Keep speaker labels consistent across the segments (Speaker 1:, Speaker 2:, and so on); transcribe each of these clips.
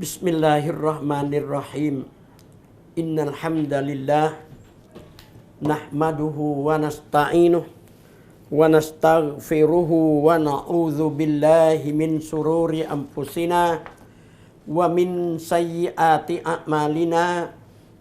Speaker 1: Bismillahirrahmanirrahim. Innal hamdalillah nahmaduhu wa nasta'inuhu wa nastaghfiruhu wa na'udzu billahi min sururi anfusina wa min sayyiati a'malina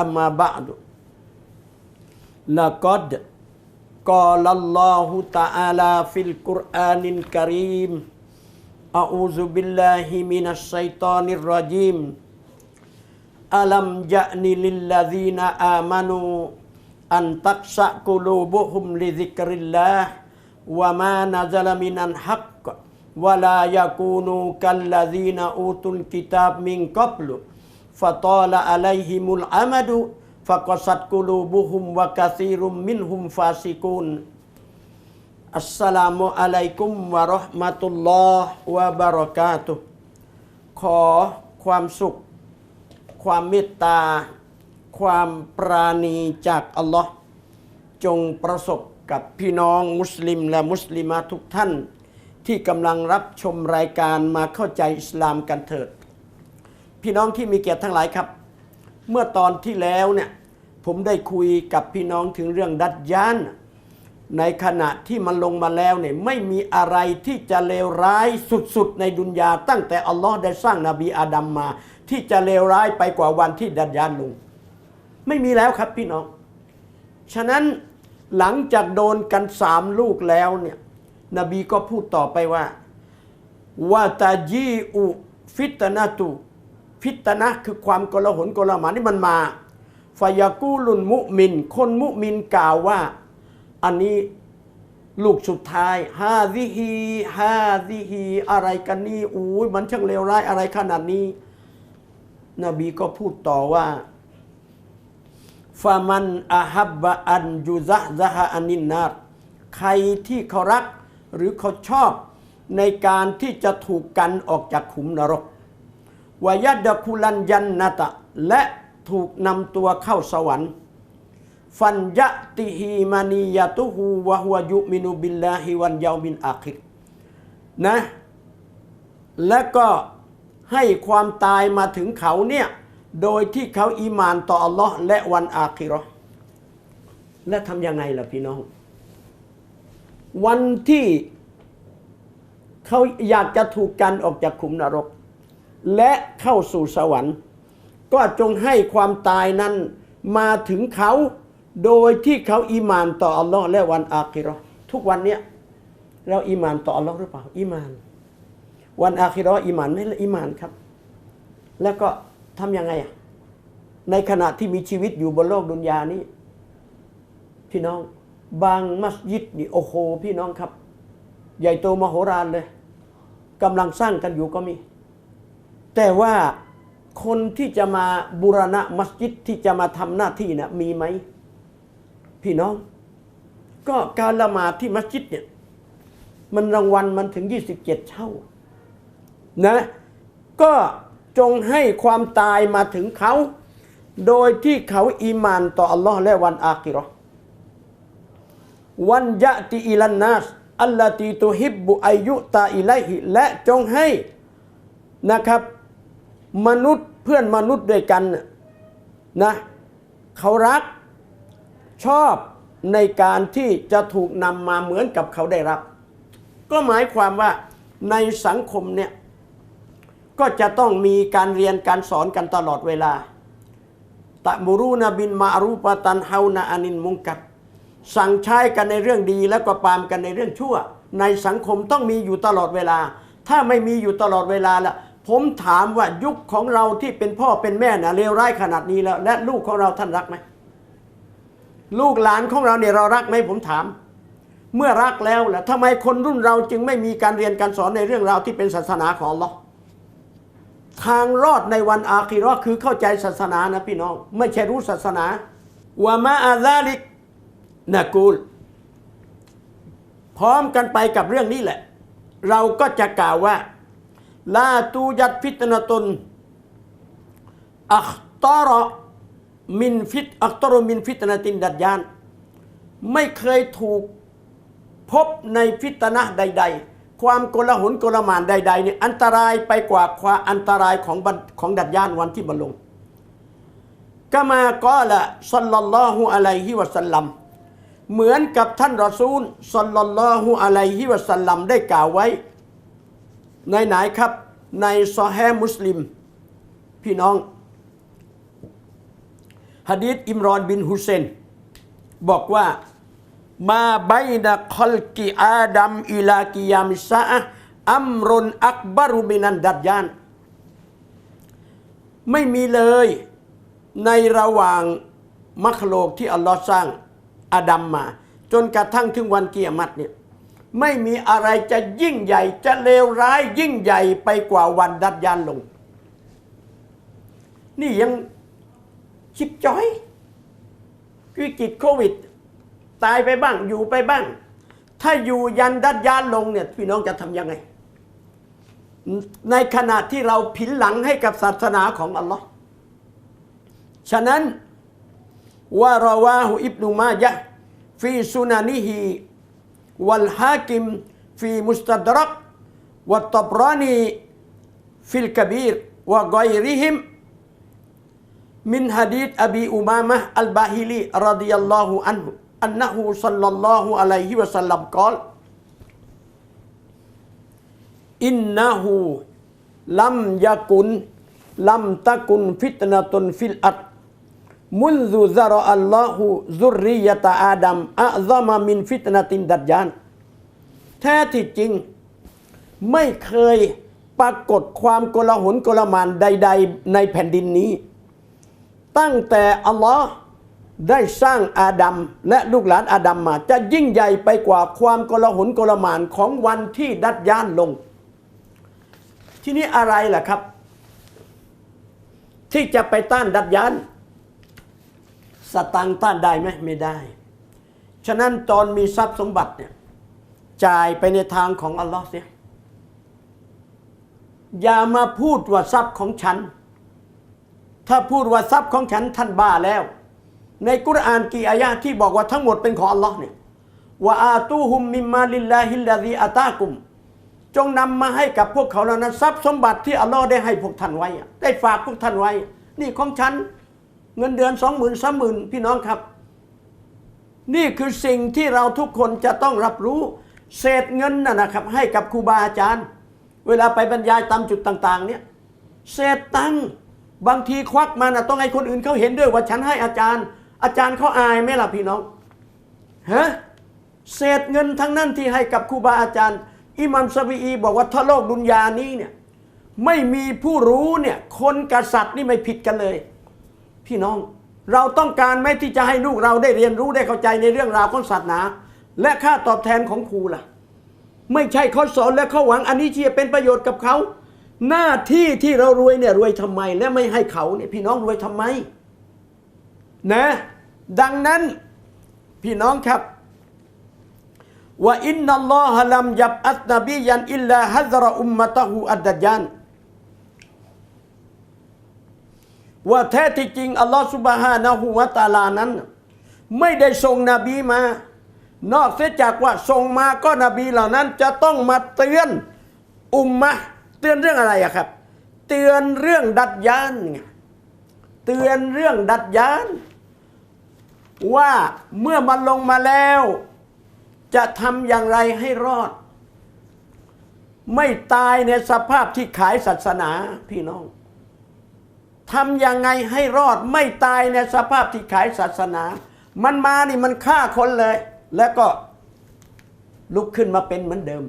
Speaker 1: أما بعد لقد قال الله تعالى في القرآن الكريم أعوذ بالله من الشيطان الرجيم ألم جأني للذين آمنوا أن تقشع قلوبهم لذكر الله وما نزل من الحق ولا يكونوا كالذين أوتوا الكتاب من قبل ฟะตอลาอะไลฮิมุลอามาดุฟะกสัดกุลูบุฮุมวะกะซีรุมมินฮุมฟาซิกูนอัสสลามุอะลัยกุมวะราะห์มะตุลลอฮ์วะบะเราะกาตุขอความสุข ความเมตตา ความปรานีจากอัลลอฮ์จงประสบกับ พี่น้อง มุสลิม และมุสลิมาทุกท่าน ที่กำลังรับชมรายการ มาเข้าใจอิสลามกันเถิดพี่น้องที่มีเกียรติทั้งหลายครับ เมื่อตอนที่แล้วเนี่ยผมได้คุยกับพี่น้องถึงเรื่องดัดยานในขณะที่มันลงมาแล้วเนี่ยไม่มีอะไรที่จะเลวร้ายสุดๆในดุนยาตั้งแต่อัลลอฮ์ได้สร้างนาบีอาดัมมา ที่จะเลวร้ายไปกว่าวันที่ดัดยานลงไม่มีแล้วครับพี่น้อง ฉะนั้นหลังจากโดนกันสามลูกแล้วเนี่ยนบีก็พูดต่อไปว่าว่าตาจีอุฟิตนาตุพิตนะคือความกลหนกลหมานี่มันมาฟายากูลุนมุมินคนมุมินกล่าวว่าอันนี้ลูกสุดท้ายฮาซิฮีฮาซิฮีอะไรกันนี่อุ้ยมันช่างเลวร้ายอะไรขนาดนี้ นบีก็พูดต่อว่าฟามันอาฮับบะอันยูซะซะฮะอันนินนารใครที่เขารักหรือเขาชอบ ในการที่จะถูกกันออกจากขุมนรกวายดคุลันยันนตะและถูกนำตัวเข้าสวรรค์ฟันยะติฮีมานียะตุหูวะฮวยุมินุบิลลาฮิวันยาวมินอาคิกนะ และก็ให้ความตายมาถึงเขาเนี่ย โดยที่เขาอีมานต่ออัลลอฮ์และวันอาคิรอและทำยังไงล่ะพี่น้องวันที่เขาอยากจะถูกกันออกจากขุมนรกและเข้าสู่สวรรค์ก็จงให้ความตายนั้นมาถึงเขาโดยที่เขาอีมานต่ออัลลอฮ์และ วันอาคิรอทุกวันเนี้ยเราอีมานต่ออัลลอฮ์หรือเปล่าอีมาน วันอาคิรออีมานไหมอีมานครับ แล้วก็ทํำยังไง อ่ะ ในขณะที่มีชีวิตอยู่บนโลกดุนยานี้ พี่น้องบางมัสยิดนี่โอ้โหพี่น้องครับ ใหญ่โตมโหฬารเลยกำลังสร้างกันอยู่ก็มีแต่ว่าคนที่จะมาบูรณะมัสยิดที่จะมาทำหน้าที่นะมีไหม พี่น้อง ก็การละหมาดที่มัสยิดเนี่ยมันรางวัลมันถึง 27เท่านะก็จงให้ความตายมาถึงเขา โดยที่เขาอีมานต่อ อัลลอฮ์และวันอาคิรอวันยะติอิลันนาส อัลลตีตุฮิบบุอายุตาอิไลฮิและจงให้นะครับมนุษย์เพื่อนมนุษย์ด้วยกันนะเขารัก ชอบในการที่จะถูกนำมาเหมือนกับเขาได้รับ ก็หมายความว่าในสังคมเนี่ยก็จะต้องมีการเรียนการสอนกันตลอดเวลา ตะมูรูนบินมารูปตันเฮานาอานินมุงกัดสั่งใช้กันในเรื่องดีแล้วก็ปามกันในเรื่องชั่ว ในสังคมต้องมีอยู่ตลอดเวลา ถ้าไม่มีอยู่ตลอดเวลาละผมถามว่ายุคของเราที่เป็นพ่อเป็นแม่นะ่ะเลวร้ายขนาดนี้แล้วและลูกของเราท่านรักไหมลูกหลานของเราเนี่ยเรารักไหมผมถาม เมื่อรักแล้วแหละทำไมคนรุ่นเราจึงไม่มีการเรียนการสอนในเรื่องราวที่เป็นศาสนาของเราทางรอดในวันอาคีรอคือเข้าใจศาสนานะพี่น้อง ไม่ใช่รู้ศาสนาวามาอาซาลิกนะกูล พร้อมกันไปกับเรื่องนี้แหละ เราก็จะกล่าวว่าลาตูยัดฟิตนตุนอัคตรมินฟิตอัคตรมินฟิตนตินดัดยาน ไม่เคยถูกพบในฟิตนะใด ๆ ความโกลาหลโกลามานใดๆเนี่ยอันตรายไปกว่าความอันตรายของของดัดยานวันที่บรรลง ก็มาก็ละสัลลัลลอฮุอะลัยฮิวะสัลลัม เหมือนกับท่านรอซูลสัลลัลลอฮุอะลัยฮิวะสัลลัมได้กล่าวไว้ในไหนครับ ในซอแฮมุสลิมพี่น้องฮะดีษอิมรอนบินฮุเซนบอกว่ามาับนะคอลกิอาดัมอิลากิยามิซาอัมรุนอักบารุมินันดัดยานไม่มีเลยในระหว่างมัคโลกที่อัลลอฮ์สร้าง อาดัมมา จนกระทั่งถึงวันเกียรติเนี่ยไม่มีอะไรจะยิ่งใหญ่ จะเลวร้ายยิ่งใหญ่ไปกว่าวันดัดยานลง นี่ยังชิบจ้อยวิกฤตโควิด ตายไปบ้างอยู่ไปบ้าง ถ้าอยู่ยันดัดยานลงเนี่ยพี่น้องจะทำยังไง ในขณะที่เราผินหลังให้กับศาสนาของอัลลอฮ์ฉะนั้นว่าราวาหุอิบนุมายะฟีซุนานิฮี والحاكم في مستدرك والطبراني في الكبير وغيرهم من حديث أبي أمامة الباهلي رضي الله عنه أنه صلى الله عليه وسلم قال إنه لم يكن لم تكن فتنة في الأرض มุนซูซารอัลลอฮูซุริยตาอาดัมอัซามามินฟิตนาตินดัดยานแท้ที่จริงไม่เคยปรากฏความโกลาหลโกลามานใดๆ ในแผ่นดินนี้ ตั้งแต่อัลลอฮ์ได้สร้างอาดัมและลูกหลานอาดัมมา จะยิ่งใหญ่ไปกว่าความโกลาหลโกลามานของวันที่ดัดยานลง ที่นี้อะไรล่ะครับ ที่จะไปต้านดัดยานสตังต้านได้ไหมไม่ได้ ฉะนั้นตอนมีทรัพย์สมบัติเนี่ยจ่ายไปในทางของอัลลอฮ์เสียอย่ามาพูดว่าทรัพย์ของฉัน ถ้าพูดว่าทรัพย์ของฉันท่านบ้าแล้ว ในกุรานกี่อายะที่บอกว่าทั้งหมดเป็นของอัลลอฮ์เนี่ยว่าอาตูฮุมมิมมาลิลลาฮิลลาดีอาตากุมจงนำมาให้กับพวกเขาแล้วนะ้ทรัพย์สมบัติ ที่อัลลอฮ์ได้ให้พวกท่านไว้ได้ฝากพวกท่านไว้ นี่ของฉันเงินเดือนสองหมื่นสามหมื่นพี่น้องครับ นี่คือสิ่งที่เราทุกคนจะต้องรับรู้ เศษเงินน่ะนะครับให้กับครูบาอาจารย์ เวลาไปบรรยายตามจุดต่างๆเนี่ยเศษตังบางทีควักมานะต้องให้คนอื่นเขาเห็นด้วยว่าฉันให้อาจารย์ อาจารย์เขาอายไหมล่ะพี่น้องฮะเศษเงินทั้งนั้นที่ให้กับครูบาอาจารย์ อิมัมซาบีอีบอกว่าถ้าโลกดุนยานี้เนี่ยไม่มีผู้รู้เนี่ยคนกษัตริย์นี่ไม่ผิดกันเลยพี่น้องเราต้องการไหมที่จะให้ลูกเราได้เรียนรู้ได้เข้าใจในเรื่องราวของศาสนา และค่าตอบแทนของครูล่ะไม่ใช่เขาสอนและเขาหวังอันนี้ี่จะเป็นประโยชน์กับเขาหน้าที่ที่เรารวยเนี่ยรวยทำไม และไม่ให้เขาเนี่ยพี่น้องรวยทำไมนะดังนั้นพี่น้องครับ ว่าอินนัลลอฮะลัมยับอัตนบียันอิลลาฮัซรอุมมะตะฮูอัดดัจญนว่าแท้ที่จริงอัลลอฮฺสุบฮานะฮุวาตาลานั้น ไม่ได้ส่งนบีมา นอกเสียจากว่าส่งมาก็นบีเหล่านั้น จะต้องมาเตือนอุมมะเตือนเรื่องอะไรอะครับ เตือนเรื่องดัดยานไงเตือนเรื่องดัดยานว่าเมื่อมันลงมาแล้ว จะทำอย่างไรให้รอด ไม่ตายในสภาพที่ขายศาสนาพี่น้องทำยังไงให้รอดไม่ตายในสภาพที่ขายศาสนา มันมานี่มันฆ่าคนเลย แล้วก็ลุกขึ้นมาเป็นเหมือนเดิม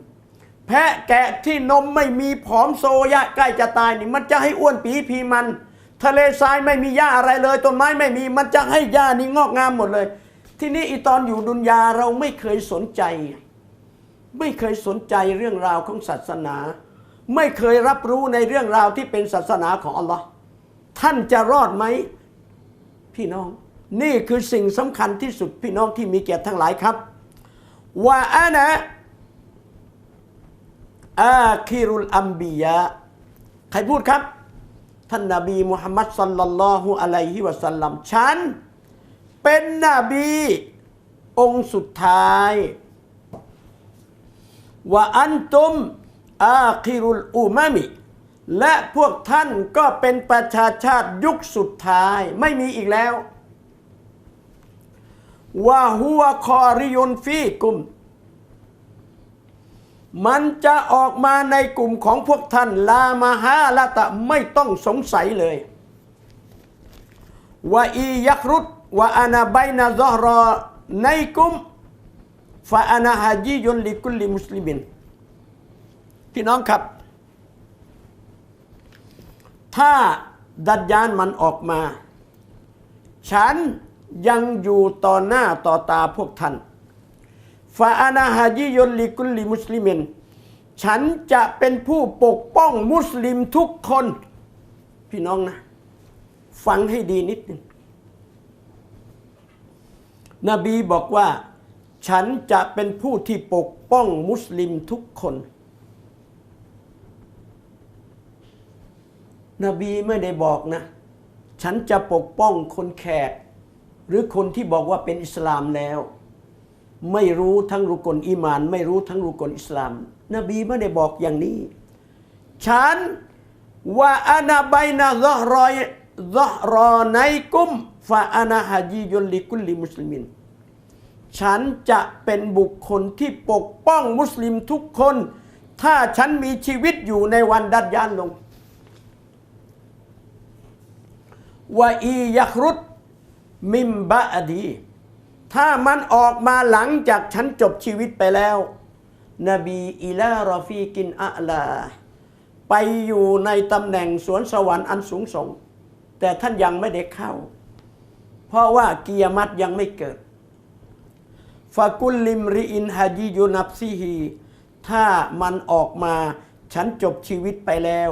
Speaker 1: แพะแกะที่นมไม่มีผอมโซยะใกล้จะตายนี่ มันจะให้อ้วนปีพีมัน ทะเลทรายไม่มีหญ้าอะไรเลยต้นไม้ไม่มีมันจะให้หญ้านี่งอกงามหมดเลย ที่นี่อีตอนอยู่ดุนยาเราไม่เคยสนใจ ไม่เคยสนใจเรื่องราวของศาสนา ไม่เคยรับรู้ในเรื่องราวที่เป็นศาสนาของอัลลอฮ์ท่านจะรอดไหม พี่น้อง นี่คือสิ่งสำคัญที่สุด พี่น้องที่มีเกียรติทั้งหลายครับว่าอานะอาคิรุลอัมบียะใครพูดครับ ท่านนาบีมุฮัมมัดสัลลัลลอฮุอะลัยฮิวะสัลลัม ฉันเป็นนบี องค์สุดท้ายว่าอันตุมอาคิรุลอุมามิและพวกท่านก็เป็นประชาชาติยุคสุดท้ายไม่มีอีกแล้ววาหัวคอริยนฟีกุม มันจะออกมาในกลุ่มของพวกท่านลามาฮาละตะไม่ต้องสงสัยเลยวาอียักรุตวาอานาไบนาซอรอในกุมฟาอานาฮาจียนลิกุลิมุสลิมิน พี่น้องครับถ้าดัดยานมันออกมา ฉันยังอยู่ต่อหน้าต่อตาพวกท่านฟาอานาฮายิยนลิกุลิมุสลิมินฉันจะเป็นผู้ปกป้องมุสลิมทุกคน พี่น้องนะ ฟังให้ดีนิดนึงนบีบอกว่า ฉันจะเป็นผู้ที่ปกป้องมุสลิมทุกคนนบีไม่ได้บอกนะ ฉันจะปกป้องคนแขกหรือคนที่บอกว่าเป็นอิสลามแล้ว ไม่รู้ทั้งรุกลอิมาน ไม่รู้ทั้งรุกลอิสลาม นบีไม่ได้บอกอย่างนี้ ฉันว่าอานาไบนาซอรอยซอรอไนกุมฟาอานาฮะจียุลลิกุลิมุสลิมินฉันจะเป็นบุคคลที่ปกป้องมุสลิมทุกคน ถ้าฉันมีชีวิตอยู่ในวันดัดยานลงวะอียักรุตมิมบะอดี ถ้ามันออกมาหลังจากฉันจบชีวิตไปแล้วนบีอิลารอฟีกินอะลาไปอยู่ในตำแหน่งสวนสวรรค์อันสูงส่งแต่ท่านยังไม่ได้เข้า เพราะว่ากิยามัตยังไม่เกิดฟากุลลิมริอินฮาจิยูนับซีฮีถ้ามันออกมาฉันจบชีวิตไปแล้ว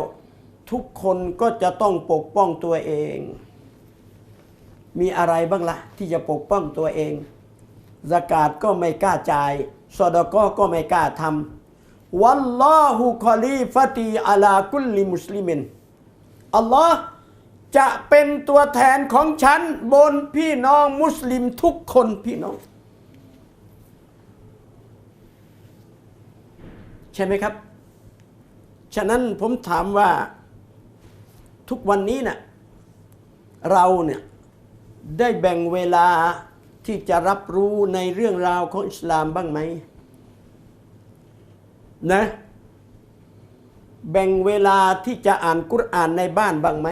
Speaker 1: ทุกคนก็จะต้องปกป้องตัวเอง มีอะไรบ้างละ่ะที่จะปกป้องตัวเองสกาดก็ไม่กล้าจ่ายสอดก็ก็ไม่กล้าทำวัลลอฮุคอลีฟตีอัลากุลลิมุสลิมิน อัลลอฮ์จะเป็นตัวแทนของฉันบนพี่น้องมุสลิมทุกคนพี่น้องใช่ไหมครับ ฉะนั้นผมถามว่าทุกวันนี้เนะ่ยเราเนี่ยได้แบ่งเวลาที่จะรับรู้ในเรื่องราวของอิสลามบ้างไหมนะแบ่งเวลาที่จะอ่านกุรอานในบ้านบ้างไหม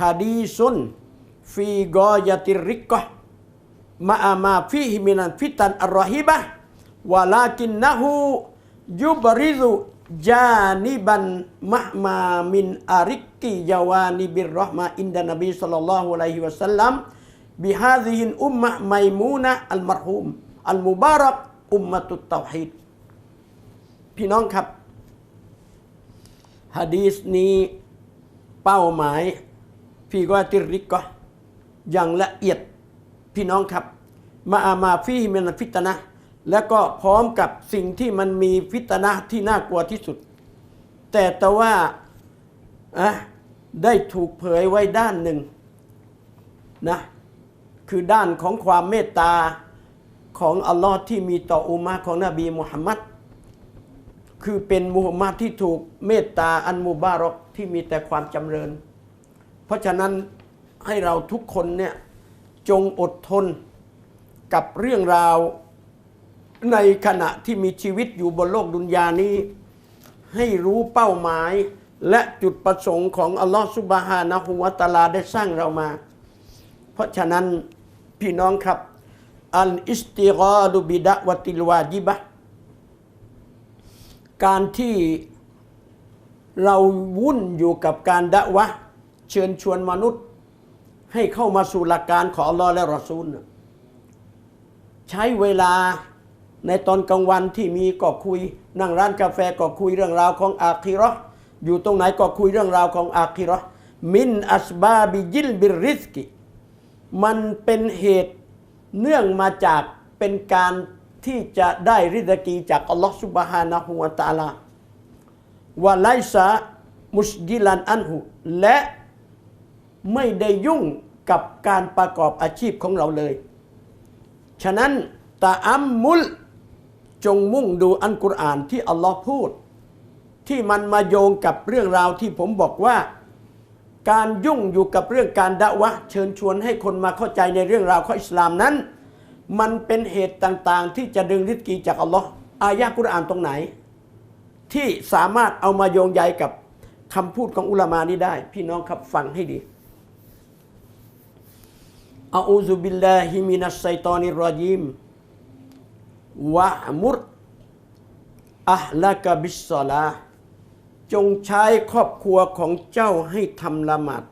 Speaker 1: ฮะดีซุน ฟีกอยติริกะมาอามาฟีฮิมินันฟิตันอัลรอฮิบะวาลากินนะฮูยุบริซุยานิบันมะมามินอาริกกิยาวานิบิรรห์มา อินดานบีสุลลัลลอฮุอะลัยฮิวะสัลลัมบิฮาดีินอุมมะไมมูนะอัลมารฮูมอัลมุบารักอุมมะตุตเตาฮิดพี่น้องครับฮะดีสนี้เป้าหมายพี่ก็ติริกก็อย่างละเอียดพี่น้องครับ มาอามาฟีมินฟิตนะและก็พร้อมกับสิ่งที่มันมีฟิตนะที่น่ากลัวที่สุด แต่แต่ว่าได้ถูกเผยไว้ด้านหนึ่งนะคือด้านของความเมตตา ของอัลลอฮ์ที่มีต่ออุมาของนบีมุฮัมมัด คือเป็นมุฮัมมัดที่ถูกเมตตาอันมุบารอกที่มีแต่ความจำเริญ เพราะฉะนั้นให้เราทุกคนเนี่ยจงอดทนกับเรื่องราวในขณะที่มีชีวิตอยู่บนโลกดุนยานี้ ให้รู้เป้าหมาย และจุดประสงค์ของอัลลอฮฺสุบฮานะฮุวาตาลาได้สร้างเรามา เพราะฉะนั้น พี่น้องครับ อันอิสติกอดุบิดะวติลวาจิบะการที่เราวุ่นอยู่กับการดะวะ เชิญชวนมนุษย์ ให้เข้ามาสู่หลักการของอัลลอฮฺและรอซูลใช้เวลาในตอนกลางวันที่มีก็คุย นั่งร้านกาแฟก็คุยเรื่องราวของอาคิรออยู่ตรงไหนก็คุยเรื่องราวของอาคิรอมินอัสบาบิยิลบิริสกิมันเป็นเหตุเนื่องมาจากเป็นการที่จะได้ริดกี จากอัลลอฮฺสุบฮานะฮุวาตาลาวาไลซามุสกิลันอันหุและไม่ได้ยุ่งกับการประกอบอาชีพของเราเลย ฉะนั้นตาอัมมุลจงมุ่งดูอันกุรอานที่ อัลลอฮ์พูด ที่มันมาโยงกับเรื่องราวที่ผมบอกว่า การยุ่งอยู่กับเรื่องการดะวะเชิญชวนให้คนมาเข้าใจในเรื่องราวของอิสลามนั้น มันเป็นเหตุต่างๆ ที่จะดึงธิ์กีจากอัลลอฮ์อายะกุรอานตรงไหน ที่สามารถเอามาโยงใยกับคำพูดของอุลามานี้ได้ พี่น้องครับ ฟังให้ดีออูซุบิลลาฮิมินัสไซตอนิรรยิมวะมุรอะละกบิสลา จงใช้ครอบครัวของเจ้าให้ทำละหมาด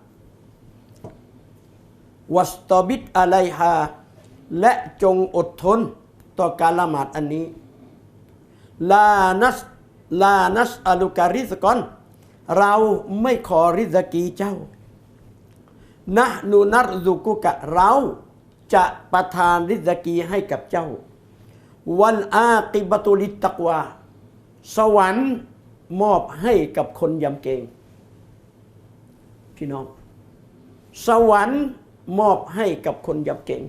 Speaker 1: วัสตบิดอะไรฮา และจงอดทนต่อการละหมาดอันนี้ ลานัสลานัสอลุการิสกอนเราไม่ขอริสกีเจ้านะนูนัรซุกุกะเราจะประทานริสกีให้กับเจ้าวันอากิบตุลิตตะกวาสวรรค์มอบให้กับคนยำเกรงพี่น้อง สวรรค์มอบให้กับคนยำเกรง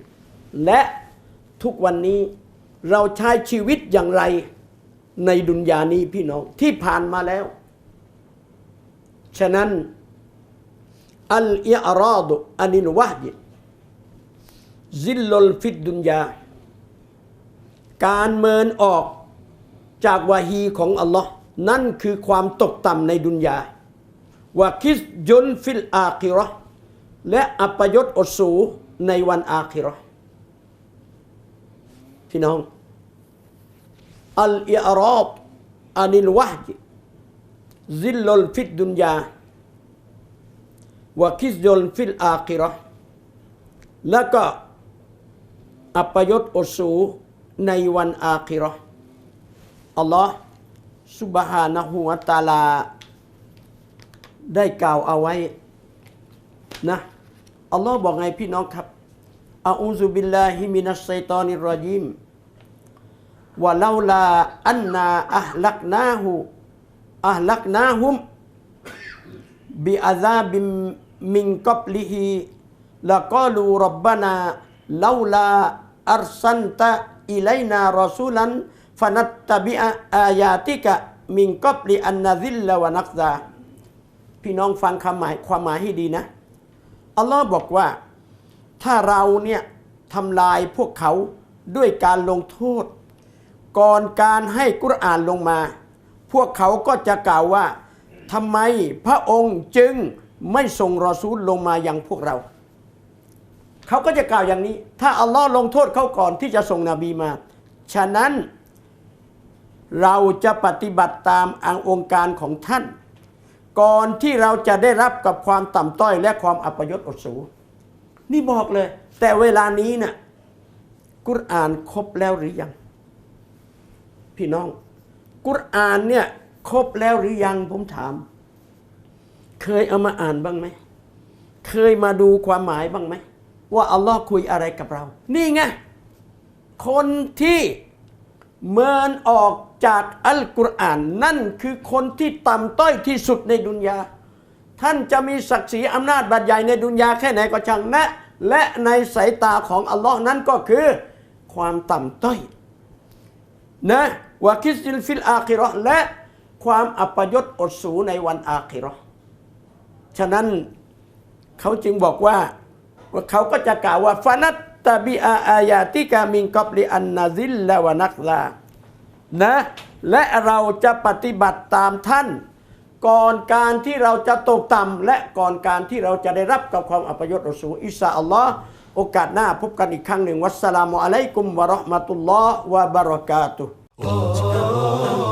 Speaker 1: และทุกวันนี้เราใช้ชีวิตอย่างไร ในดุนยานี้พี่น้องที่ผ่านมาแล้ว ฉะนั้นอัลอิอรอดอันินวะฮิซิลลฟิดดุนยาการเมินออกจากวาฮีของอัลลอฮ์นั่นคือความตกต่ำในดุนยาวาคิสยุนฟิลอาคิรอและอัปยศอสูในวันอาคิรอพี่น้องอัลอิอรอบอานิลวะฮิซิลลลฟิดดุนยาวาคิสยุนฟิลอาคิรอและก็อัปยศอสูในวันอาคิรออัลลอฮ์สุบฮานะฮุวาตาลาได้กล่าวเอาไว้นะอัลลอฮ์บอกไงพี่น้องครับอาอูซุบิลลาฮิมินัสไซตานิรยิมว่าเราลาอันนาอัลักนาหูอัลักนาหุมบิอาซาบิมิงกับลิฮีละกอลูรับบานาเราลาอัรสันตะอิไลนารอซูลันฟนัตตบิอายาติกะมิงกอบลีอันนาซิลลวนักซาพี่น้องฟังคำหมายความหมายให้ดีนะ อัลลอฮ์บอกว่าถ้าเราเนี่ยทำลายพวกเขาด้วยการลงโทษ ก่อนการให้กุรอานลงมา พวกเขาก็จะกล่าวว่าทำไมพระองค์จึงไม่ส่งรอซูลลงมาอย่างพวกเราเขาก็จะกล่าวอย่างนี้ ถ้าอัลลอฮ์ลงโทษเขาก่อนที่จะส่งนบีมา ฉะนั้น เราจะปฏิบัติตามอังองค์การของท่าน ก่อนที่เราจะได้รับกับความต่ำต้อยและความอัปยศอดสู นี่บอกเลย แต่เวลานี้นะ่ะกุรอานครบแล้วหรือยังพี่น้อง กุรอานเนี่ยครบแล้วหรือยังผมถาม เคยเอามาอ่านบ้างไหมเคยมาดูความหมายบ้างไหมว่าอัลลอฮ์คุยอะไรกับเรา นี่ไง คนที่เมินออกจากอัลกุรอานนั่นคือคนที่ต่ำต้อยที่สุดในดุนยาท่านจะมีศักดิ์ศรีอำนาจบาดใหญ่ในดุนยาแค่ไหนก็ช่างนะ และในสายตาของ อัลลอฮ์นั้นก็คือ ความต่ำต้อยนะวาคิสิลฟิล อาคิรอและความอัปยศอดสูในวันอาคิรอฉะนั้นเขาจึงบอกว่าว่าเขาก็จะกล่าวว่าฟานัตตาบิอาอายาติกามิงกอบลิอันนาซิลและวนักลา นะ และเราจะปฏิบัติตามท่าน ก่อนการที่เราจะตกต่ำและก่อนการที่เราจะได้รับกับความอัปยศอสูอิสาอัลลอฮ์โอกาสหน้าพบกันอีกครั้งหนึ่ง วัสสลามุอะลัยกุมวะราะห์มะตุลลอฮ์วะบะเราะกาตุฮ
Speaker 2: ์